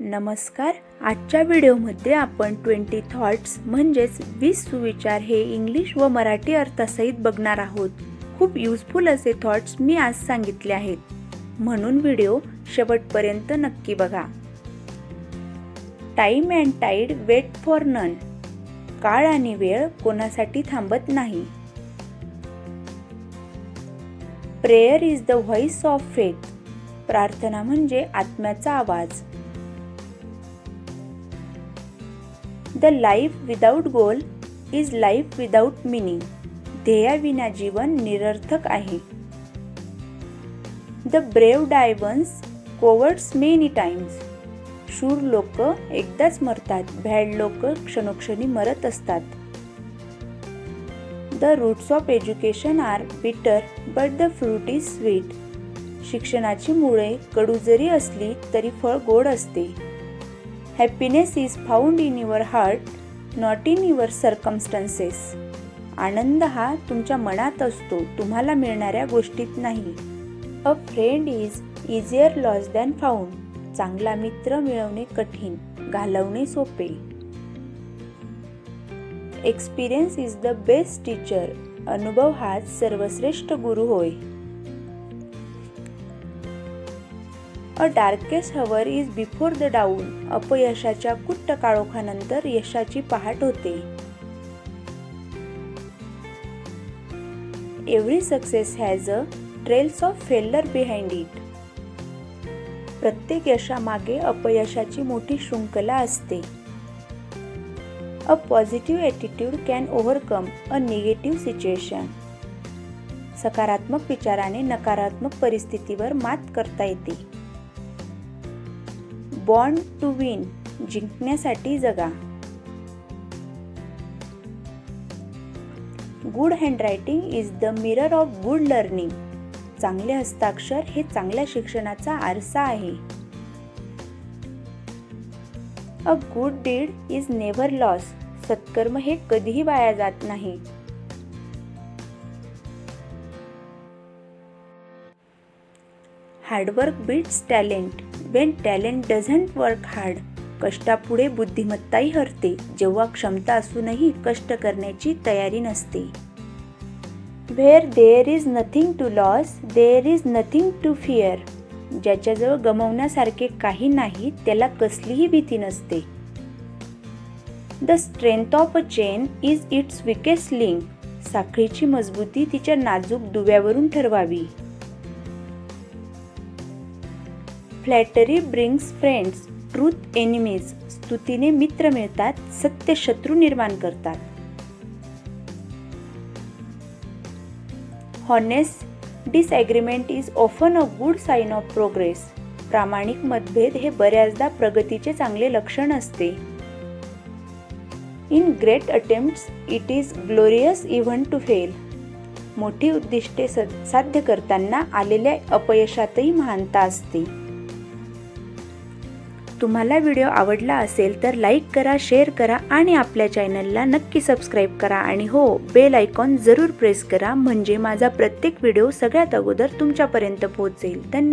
नमस्कार. आजच्या व्हिडिओमध्ये आपण ट्वेंटी थॉट्स म्हणजेच वीस सुविचार हे इंग्लिश व मराठी अर्थासहित बघणार आहोत. खूप युजफुल असे थॉट्स मी आज सांगितले आहेत. म्हणून व्हिडिओ शेवटपर्यंत नक्की बघा. Time and tide wait for none काळ आणि वेळ कोणासाठी थांबत नाही. Prayer is the voice of faith प्रार्थना म्हणजे आत्म्याचा आवाज. The life without goal is life without meaning. ध्येयाविना जीवन निरर्थक आहे. The brave dies once cowards many times. शूर लोक एकदाच मरतात भॅड लोक क्षणोक्षणी मरत असतात. The roots of education are bitter but the fruit is sweet. शिक्षणाची मुळे कडू जरी असली तरी फळ गोड असते. Happiness is found in your heart not in your circumstances आनंद हा तुमच्या मनात असतो तुम्हाला मिळणाऱ्या गोष्टीत नाही. A friend is easier lost than found चांगला मित्र मिळवणे कठीण घालवणे सोपे. Experience is the best teacher अनुभव हाच सर्वश्रेष्ठ गुरु होय. A darkest hour is before the dawn अपयशाच्या कुट्ट काळोखानंतर यशाची पहाट होते. Every success has a trails of failure behind it. प्रत्येक यशामागे अपयशाची मोठी शृंखला असते. A positive attitude can overcome a negative situation. सकारात्मक विचाराने नकारात्मक परिस्थितीवर मात करता येते. बॉन्ड टू विन जिंकण्यासाठी जगा. Good handwriting is the mirror of good learning. चांगले हस्ताक्षर हे चांगल्या शिक्षणाचा आरसा आहे. A good deed is never lost सत्कर्म हे कधीही वाया जात नाही. Hard work beats talent. When talent doesn't work hard कष्टापुढे बुद्धिमत्ताही हरते. जेव्हा क्षमता असूनही कष्ट करण्याची तयारी नसते. Where there is nothing to lose there is nothing to fear ज्याच्याजवळ गमवण्यासारखे काही नाही त्याला कसलीही भीती नसते. The strength of a chain is its weakest link साखळीची मजबूती तिच्या नाजूक दुव्यावरून ठरवावी. Flattery brings friends truth enemies स्तुतीने मित्र मिळतात सत्य शत्रू निर्माण करतात. Honest disagreement is often a good sign of progress प्रामाणिक मतभेद हे बऱ्याचदा प्रगतीचे चांगले लक्षण असते. In great attempts it is glorious even to fail मोठी उद्दिष्टे स साध्य करताना आलेल्या अपयशातही महानता असते. तुम्हाला व्हिडिओ आवडला असेल तर लाईक करा शेअर करा आणि आपल्या चॅनलला नक्की सबस्क्राईब करा. आणि हो बेल आयकॉन जरूर प्रेस करा म्हणजे माझा प्रत्येक व्हिडिओ सगळ्यात अगोदर तुमच्यापर्यंत पोहोचेल. धन्यवाद.